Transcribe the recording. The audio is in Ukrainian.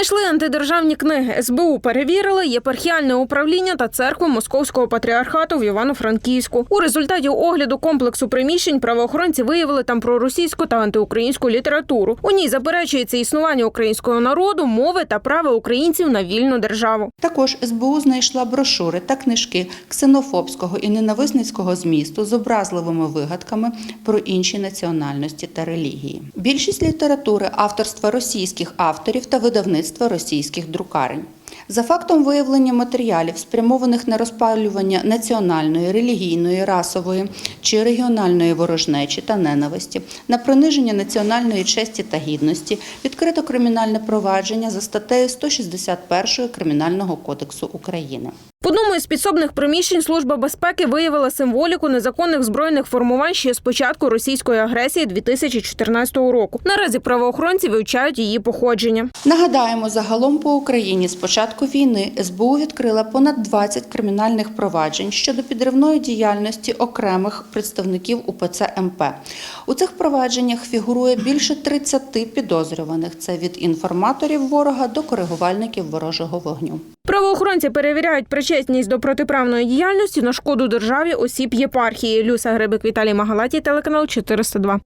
Знайшли антидержавні книги. СБУ перевірили єпархіальне управління та церкву Московського патріархату в Івано-Франківську. У результаті огляду комплексу приміщень правоохоронці виявили там проросійську та антиукраїнську літературу. У ній заперечується існування українського народу, мови та права українців на вільну державу. Також СБУ знайшла брошури та книжки ксенофобського і ненависницького змісту з образливими вигадками про інші національності та релігії. Більшість літератури авторства російських авторів та видавництва російських друкарень. За фактом виявлення матеріалів, спрямованих на розпалювання національної, релігійної, расової чи регіональної ворожнечі та ненависті, на приниження національної честі та гідності, відкрито кримінальне провадження за статтею 161 Кримінального кодексу України. Одному із підсобних приміщень Служба безпеки виявила символіку незаконних збройних формувань ще з початку російської агресії 2014 року. Наразі правоохоронці вивчають її походження. Нагадаємо, загалом по Україні з початку війни СБУ відкрила понад 20 кримінальних проваджень щодо підривної діяльності окремих представників УПЦ МП. У цих провадженнях фігурує більше 30 підозрюваних. Це від інформаторів ворога до коригувальників ворожого вогню. Правоохоронці перевіряють причетність до протиправної діяльності на шкоду державі осіб єпархії. Люса Грибик, Віталій Магалаті, телеканал 402.